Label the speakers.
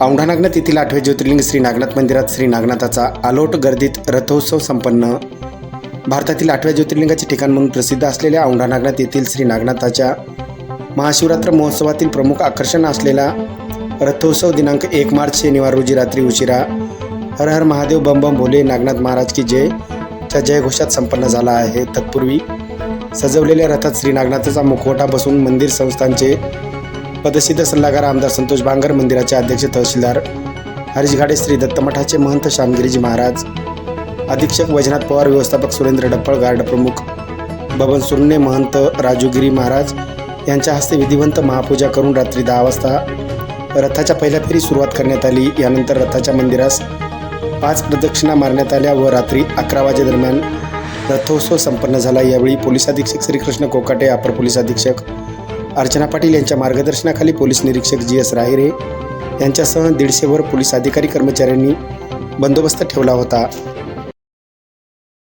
Speaker 1: औंढा नागनाथ येथील आठवे ज्योतिर्लिंग श्री नागनाथ मंदिरात श्री नागनाथाचा आलोट गर्दीत रथोत्सव संपन्न. भारतातील आठव्या ज्योतिर्लिंगाचे ठिकाण म्हणून प्रसिद्ध असलेल्या औंढा नागनाथ येथील श्री नागनाथाच्या महाशिवरात्र महोत्सवातील प्रमुख आकर्षण असलेला रथोत्सव दिनांक एक मार्च शनिवार रोजी रात्री उशिरा हर हर महादेव बम बम भोले नागनाथ महाराज की जय. च्या जयघोषात संपन्न झाला आहे. तत्पूर्वी सजवलेल्या रथात श्री नागनाथाचा मुखवटा बसून मंदिर संस्थांचे पदसिद्ध सल्लागार आमदार संतोष बांगर मंदिराचे अध्यक्ष तहसीलदार हरीश घाडे श्री दत्तमठाचे महंत श्यामगिरीजी महाराज अधीक्षक वैजनाथ पवार व्यवस्थापक सुरेंद्र डप्पळ गार्ड प्रमुख बबन सुरणे महंत राजूगिरी महाराज यांच्या हस्ते विधिवंत महापूजा करून रात्री दहा वाजता रथाच्या पहिल्या फेरी सुरुवात करण्यात आली. यानंतर रथाच्या मंदिरास पाच प्रदक्षिणा मारण्यात आल्या व रात्री अकरा वाजेदरम्यान रथोत्सव संपन्न झाला. यावेळी पोलीस अधीक्षक श्रीकृष्ण कोकाटे अपर पोलीस अधीक्षक अर्चना पाटील यांच्या मार्गदर्शनाखाली पोलीस निरीक्षक जी एस राहिरे यांच्यासह दीडशेवर पोलीस अधिकारी कर्मचाऱ्यांनी बंदोबस्त ठेवला होता.